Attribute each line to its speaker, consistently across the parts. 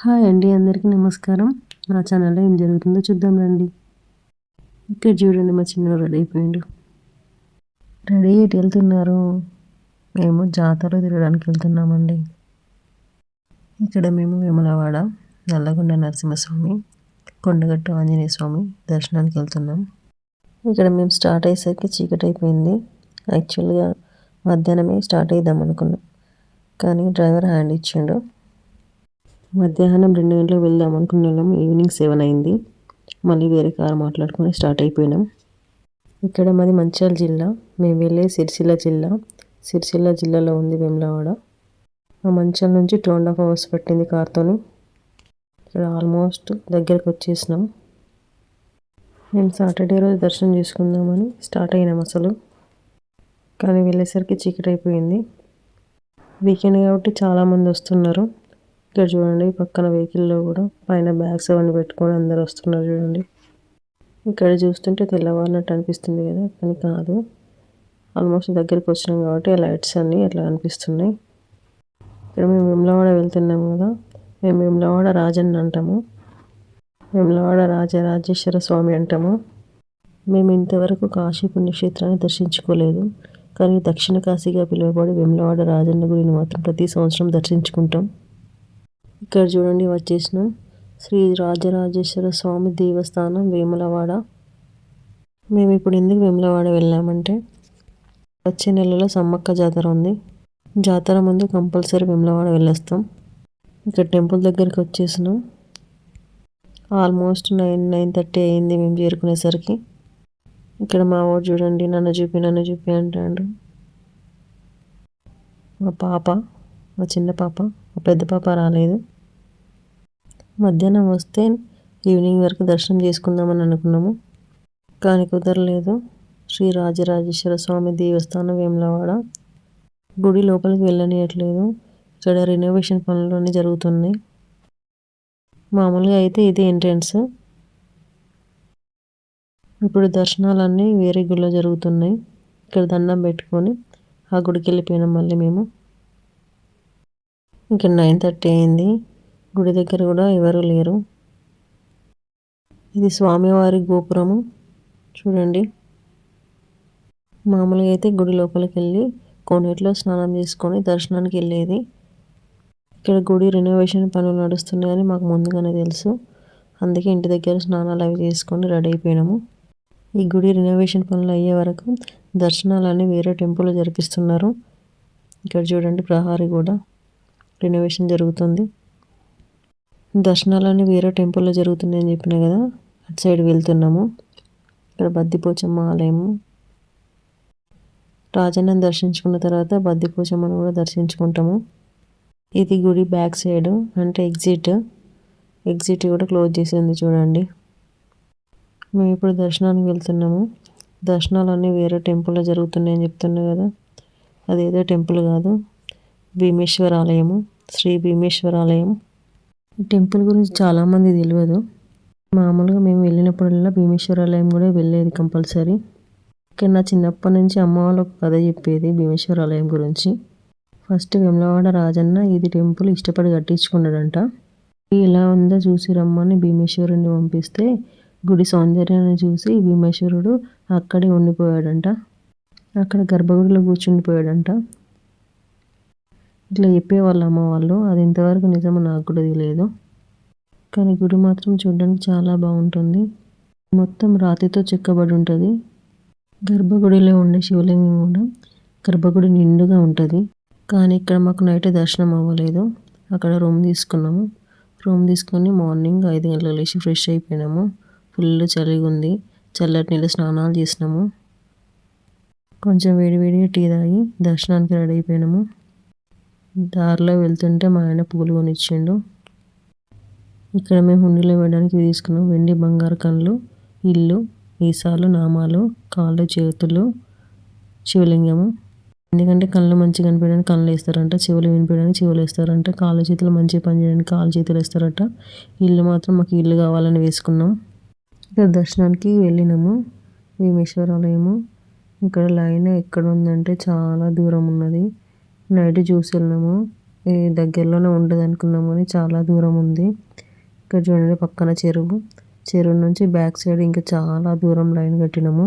Speaker 1: Hi అండి అందరికీ నమస్కారం. నా ఛానల్లో ఏం జరుగుతుందో చూద్దాం రండి. ఇక్కడ చూడండి మా చిన్న రెడీ అయిపోయిండు. రెడీ అయ్యి వెళ్తున్నారు. మేము జాతర తిరగడానికి వెళ్తున్నామండి. ఇక్కడ మేము వేములవాడ నల్లగొండ నరసింహస్వామి కొండగట్టు ఆంజనేయ స్వామి దర్శనానికి వెళ్తున్నాం. ఇక్కడ మేము స్టార్ట్ అయ్యేసరికి చీకటి అయిపోయింది. యాక్చువల్గా మధ్యాహ్నమే స్టార్ట్ అయిద్దాం అనుకున్నాం. కానీ డ్రైవర్ హ్యాండ్ ఇచ్చిండు. మధ్యాహ్నం రెండు గంటలకు వెళ్దాం అనుకున్నాం. ఈవినింగ్ సెవెన్ అయింది. మళ్ళీ వేరే కార్ మాట్లాడుకొని స్టార్ట్ అయిపోయినాం. ఇక్కడ మాది మంచిర్యాల జిల్లా. మేము వెళ్ళే సిరిసిల్ల జిల్లా. సిరిసిల్ల జిల్లాలో ఉంది వేములవాడ. ఆ నుంచి టూ అండ్ హాఫ్ అవర్స్ పట్టింది కార్తోని. ఇక్కడ ఆల్మోస్ట్ దగ్గరకు వచ్చేసినాం. మేము సాటర్డే రోజు దర్శనం చేసుకుందామని స్టార్ట్ అయినాం అసలు. కానీ వెళ్ళేసరికి చీకటి అయిపోయింది వీకెండ్ కాబట్టి చాలామంది వస్తున్నారు. ఇక్కడ చూడండి పక్కన వెహికల్లో కూడా పైన బ్యాగ్స్ అవన్నీ పెట్టుకొని అందరు వస్తున్నారు చూడండి. ఇక్కడ చూస్తుంటే తెల్లవారినట్టు అనిపిస్తుంది కదా కానీ కాదు. ఆల్మోస్ట్ దగ్గరికి వచ్చినాం కాబట్టి ఆ లైట్స్ అన్నీ అట్లా అనిపిస్తున్నాయి. ఇక్కడ మేము విమలవాడ వెళ్తున్నాము కదా మేము విమలవాడ రాజన్న అంటాము. విమలవాడ రాజరాజేశ్వర స్వామి అంటాము. మేము ఇంతవరకు కాశీ పుణ్యక్షేత్రాన్ని దర్శించుకోలేదు కానీ దక్షిణ కాశీగా పిలువబడి విమలవాడ రాజన్న గుడిని మాత్రం ప్రతి సంవత్సరం దర్శించుకుంటాం. ఇక్కడ చూడండి వచ్చేసిన శ్రీ రాజరాజేశ్వర స్వామి దేవస్థానం వేములవాడ. మేము ఇప్పుడు ఎందుకు వేములవాడ వెళ్ళామంటే వచ్చే నెలలో సమ్మక్క జాతర ఉంది. జాతర ముందు కంపల్సరీ వేములవాడ వెళ్ళొస్తాం. ఇక్కడ టెంపుల్ దగ్గరికి వచ్చేసినాం ఆల్మోస్ట్ నైన్ నైన్ థర్టీ అయింది మేము చేరుకునేసరికి. ఇక్కడ మా వాడు చూడండి నన్ను చూపి నన్ను చూపి అంటాడు మా పాప మా చిన్న పాప. మా పెద్ద పాప రాలేదు. మధ్యాహ్నం వస్తే ఈవినింగ్ వరకు దర్శనం చేసుకుందామని అనుకున్నాము. కానీ కుదరలేదు. శ్రీ రాజరాజేశ్వర స్వామి దేవస్థానం వేములవాడ. గుడి లోపలికి వెళ్ళనియట్లేదు. ఇక్కడ రినోవేషన్ పనులు జరుగుతున్నాయి. మామూలుగా అయితే ఇది ఎంట్రన్స్ ఇప్పుడు దర్శనాలన్నీ వేరే గుడిలో జరుగుతున్నాయి. ఇక్కడ దండం పెట్టుకొని ఆ గుడికి వెళ్ళిపోయినాం మళ్ళీ మేము. ఇంకా నైన్ థర్టీ అయింది. గుడి దగ్గర కూడా ఎవరు లేరు. ఇది స్వామివారి గోపురము. చూడండి. మామూలుగా అయితే గుడి లోపలికి వెళ్ళి కొన్నిట్లో స్నానం చేసుకొని దర్శనానికి వెళ్ళేది. ఇక్కడ గుడి రెనోవేషన్ పనులు నడుస్తున్నాయని మాకు ముందుగానే తెలుసు. అందుకే ఇంటి దగ్గర స్నానాలు అవి చేసుకొని రెడీ అయిపోయినాము. ఈ గుడి రెనోవేషన్ పనులు అయ్యే వరకు దర్శనాలన్నీ వేరే టెంపుల్ జరిపిస్తున్నారు. ఇక్కడ చూడండి ప్రహారీ కూడా రెనోవేషన్ జరుగుతుంది. దర్శనాలన్నీ వేరే టెంపుల్లో జరుగుతున్నాయని చెప్పిన కదా అటు సైడ్ వెళ్తున్నాము. ఇక్కడ బద్దిపోచమ్మ ఆలయము. రాజన్నని దర్శించుకున్న తర్వాత బద్దిపోచమ్మను కూడా దర్శించుకుంటాము. ఇది గుడి బ్యాక్ సైడ్ అంటే ఎగ్జిట్ ఎగ్జిట్ కూడా క్లోజ్ చేసింది చూడండి. మేము ఇప్పుడు దర్శనానికి వెళ్తున్నాము. దర్శనాలన్నీ వేరే టెంపుల్లో జరుగుతున్నాయని చెప్తున్నా కదా అదేదో టెంపుల్ కాదు. భీమేశ్వరాలయము శ్రీ భీమేశ్వర ఆలయం టెంపుల్ గురించి చాలామంది తెలియదు. మామూలుగా మేము వెళ్ళినప్పుడల్లా భీమేశ్వరాలయం కూడా వెళ్ళేది కంపల్సరీ. ఇక్కడ నా చిన్నప్పటి నుంచి అమ్మ వాళ్ళు ఒక కథ చెప్పేది భీమేశ్వరాలయం గురించి. ఫస్ట్ వెమ్లవాడ రాజన్న ఇది టెంపుల్ ఇష్టపడి కట్టించుకున్నాడంట. ఎలా ఉందో చూసి రమ్మని భీమేశ్వరుని పంపిస్తే గుడి సౌందర్యాన్ని చూసి భీమేశ్వరుడు అక్కడే ఉండిపోయాడంట. అక్కడ గర్భగుడిలో కూర్చుండిపోయాడంట. ఇట్లా చెప్పేవాళ్ళు అమ్మ వాళ్ళు. అది ఇంతవరకు నిజమో నాకు కూడా తెలియదు. కానీ గుడి మాత్రం చూడడానికి చాలా బాగుంటుంది. మొత్తం రాతితో చెక్కబడి ఉంటుంది. గర్భగుడిలో ఉండే శివలింగం కూడా గర్భగుడి నిండుగా ఉంటుంది. కానీ ఇక్కడ మాకు నైట్ దర్శనం అవ్వలేదు. అక్కడ రూమ్ తీసుకున్నాము. రూమ్ తీసుకొని మార్నింగ్ ఐదు గంటలకు లేచి ఫ్రెష్ అయిపోయినాము. ఫుల్ చలిగా ఉంది. చల్లటి నీళ్ళు స్నానాలు చేసినాము. కొంచెం వేడివేడిగా టీ తాగి దర్శనానికి రెడీ అయిపోయినాము. దారిలో వెళ్తుంటే మా ఆయన పూలు కొనిచ్చిండు. ఇక్కడ మేము హుండీలో వేయడానికి తీసుకున్నాం. వెండి బంగారు కళ్ళు ఇల్లు ఈసాలు నామాలు కాళ్ళు చేతులు శివలింగము. ఎందుకంటే కళ్ళు మంచిగా కనిపించడానికి కళ్ళు వేస్తారంట. చెవులు వినిపించడానికి చెవులు వేస్తారంట. కాళ్ళ చేతులు మంచిగా పనిచేయడానికి కాళ్ళ చేతులు వేస్తారట. ఇల్లు మాత్రం మాకు ఇల్లు కావాలని వేసుకున్నాం. ఇక్కడ దర్శనానికి వెళ్ళినాము. భీమేశ్వరాలయము ఇక్కడ లైన్ ఎక్కడ ఉందంటే చాలా దూరం ఉన్నది. నైట్ చూసి వెళ్ళినాము. ఈ దగ్గరలోనే ఉండదు అనుకున్నాము కానీ చాలా దూరం ఉంది. ఇక్కడ చూడండి పక్కన చెరువు. చెరువు నుంచి బ్యాక్ సైడ్ ఇంకా చాలా దూరం లైన్ కట్టినాము.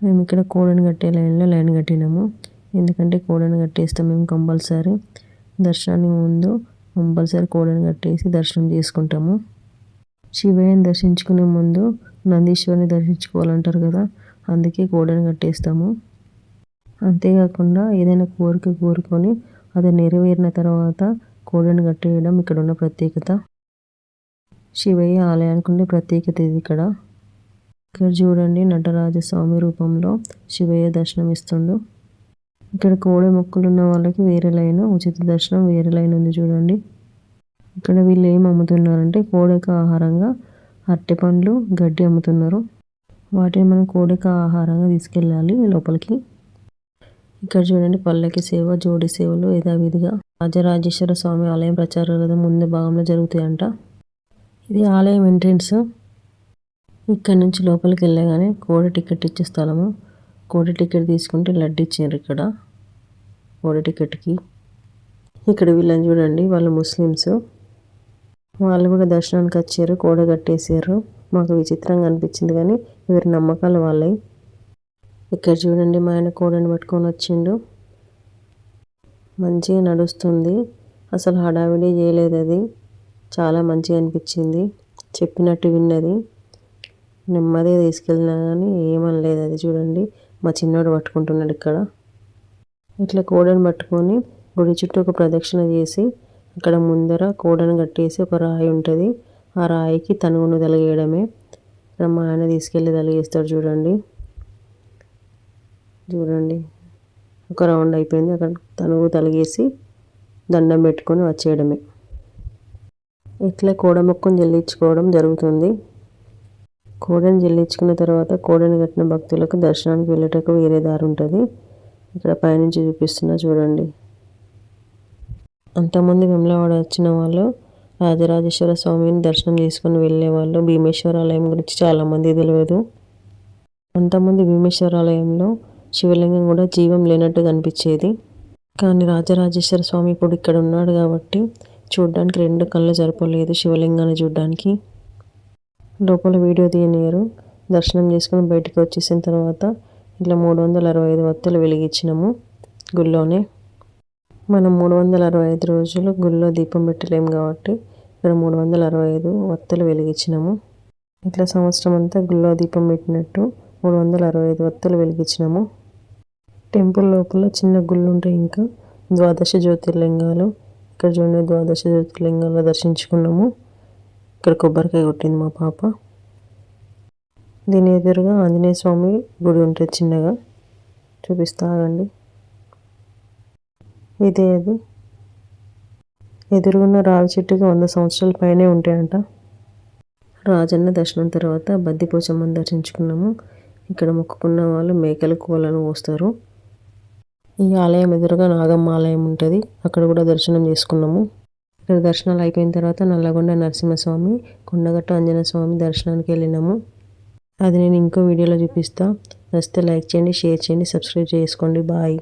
Speaker 1: మేము ఇక్కడ కోడని కట్టే లైన్లో లైన్ కట్టినాము. ఎందుకంటే కోడని కట్టేస్తాం మేము కంపల్సరీ దర్శనానికి ముందు కంపల్సరీ కోడని కట్టేసి దర్శనం చేసుకుంటాము. శివయ్యని దర్శించుకునే ముందు నందీశ్వరిని దర్శించుకోవాలంటారు కదా అందుకే కోడని కట్టేస్తాము. అంతేకాకుండా ఏదైనా కోరిక కోరుకొని అది నెరవేరిన తర్వాత కోడని కట్టేయడం ఇక్కడ ఉన్న ప్రత్యేకత. శివయ్య ఆలయానికి ఉండే ప్రత్యేకత ఇది ఇక్కడ. ఇక్కడ చూడండి నటరాజ స్వామి రూపంలో శివయ్య దర్శనం ఇస్తుండు. ఇక్కడ కోడి మొక్కులు ఉన్న వాళ్ళకి వేరే లైన్ ఉచిత దర్శనం వేరే లైన్ ఉంది చూడండి. ఇక్కడ వీళ్ళు ఏం అమ్ముతున్నారంటే కోడెక ఆహారంగా అరటి పండ్లు గడ్డి అమ్ముతున్నారు. వాటిని మనం కోడెక ఆహారంగా తీసుకెళ్ళాలి లోపలికి. ఇక్కడ చూడండి పల్లకి సేవ జోడి సేవలు యథావిధిగా రాజరాజేశ్వర స్వామి ఆలయం ప్రచార రథం ముందు భాగంలో జరుగుతాయంట. ఇది ఆలయం ఎంట్రెన్స్. ఇక్కడ నుంచి లోపలికి వెళ్ళగానే కోడ టికెట్ ఇచ్చే స్థలము. కోడ టికెట్ తీసుకుంటే లడ్డు ఇచ్చారు ఇక్కడ. కోడ టికెట్కి. ఇక్కడ వీళ్ళని చూడండి వాళ్ళు ముస్లిమ్స్. వాళ్ళు కూడా దర్శనానికి వచ్చారు కోడ కట్టేసారు మాకు విచిత్రంగా అనిపించింది కానీ ఎవరి నమ్మకాలు వాళ్ళవి. ఇక్కడ చూడండి మా ఆయన కోడని పట్టుకొని వచ్చిండు. మంచిగా నడుస్తుంది. అసలు హడావిడి చేయలేదు అది. చాలా మంచిగా అనిపించింది. చెప్పినట్టు విన్నది. నెమ్మదిగా తీసుకెళ్ళినా కానీ ఏమనలేదు అది చూడండి. మా చిన్నోడు పట్టుకుంటున్నాడు ఇక్కడ. ఇట్లా కోడని పట్టుకొని గుడి చుట్టూ ఒక ప్రదక్షిణ చేసి అక్కడ ముందర కోడను కట్టేసి ఒక రాయి ఉంటుంది. ఆ రాయికి తనుగును తలిగేయడమే. మా ఆయన తీసుకెళ్ళి తలిగేస్తాడు చూడండి. చూడండి. ఒక రౌండ్ అయిపోయింది. అక్కడ తనుగు తలిగేసి దండం పెట్టుకొని వచ్చేయడమే. ఇట్లా కోడ మొక్కను చెల్లించుకోవడం జరుగుతుంది. కోడని చెల్లించుకున్న తర్వాత కోడని కట్టిన భక్తులకు దర్శనానికి వెళ్ళేటకు వేరే దారి ఉంటుంది. ఇక్కడ పైనుంచి చూపిస్తున్నా చూడండి. అంతమంది వెమ్లవాడ వచ్చిన వాళ్ళు రాజరాజేశ్వర స్వామిని దర్శనం చేసుకుని వెళ్ళే వాళ్ళు భీమేశ్వర ఆలయం గురించి చాలామంది తెలియదు. అంతమంది భీమేశ్వర ఆలయంలో శివలింగం కూడా జీవం లేనట్టు కనిపించేది కానీ రాజరాజేశ్వర స్వామి ఇప్పుడు ఇక్కడ ఉన్నాడు కాబట్టి చూడడానికి రెండు కళ్ళు జరపలేదు శివలింగాన్ని చూడడానికి. లోపల వీడియో తీయనియరు. దర్శనం చేసుకుని బయటకు వచ్చేసిన తర్వాత ఇట్లా మూడు వందల అరవై ఐదు వత్తులు వెలిగించినాము గుళ్ళోనే. మనం మూడు వందల అరవై ఐదు రోజులు గుళ్ళో దీపం పెట్టలేము కాబట్టి ఇక్కడ మూడు వందల అరవై ఐదు వత్తులు వెలిగించినాము. ఇట్లా సంవత్సరం అంతా గుళ్ళో దీపం పెట్టినట్టు మూడు వందల అరవై ఐదు వత్తులు వెలిగించినాము. టెంపుల్ లోపల చిన్న గుళ్ళు ఉంటాయి ఇంకా. ద్వాదశ జ్యోతిర్లింగాలు. ఇక్కడ చూడండి ద్వాదశ జ్యోతిర్లింగాలు దర్శించుకున్నాము. ఇక్కడ కొబ్బరికాయ కొట్టింది మా పాప. దీని ఎదురుగా ఆంజనేయ స్వామి గుడి ఉంటుంది చిన్నగా. చూపిస్తాగండి ఇదే అది. ఎదురుగున్న రావి చెట్టుకి వంద సంవత్సరాల పైనే ఉంటాయంట. రాజన్న దర్శనం తర్వాత బద్దిపోచమ్మని దర్శించుకున్నాము. ఇక్కడ మొక్కుకున్న వాళ్ళు మేకలు కోళ్ళను పోస్తారు ఈ ఆలయం ఎదురుగా నాగమ్మ ఆలయం ఉంటుంది. అక్కడ కూడా దర్శనం చేసుకున్నాము. ఇక్కడ దర్శనాలు అయిపోయిన తర్వాత నల్లగొండ నరసింహస్వామి కొండగట్టు ఆంజనేయ స్వామి దర్శనానికి వెళ్ళినాము. అది నేను ఇంకో వీడియోలో చూపిస్తా. నచ్చితే లైక్ చేయండి షేర్ చేయండి సబ్స్క్రైబ్ చేసుకోండి. బాయ్.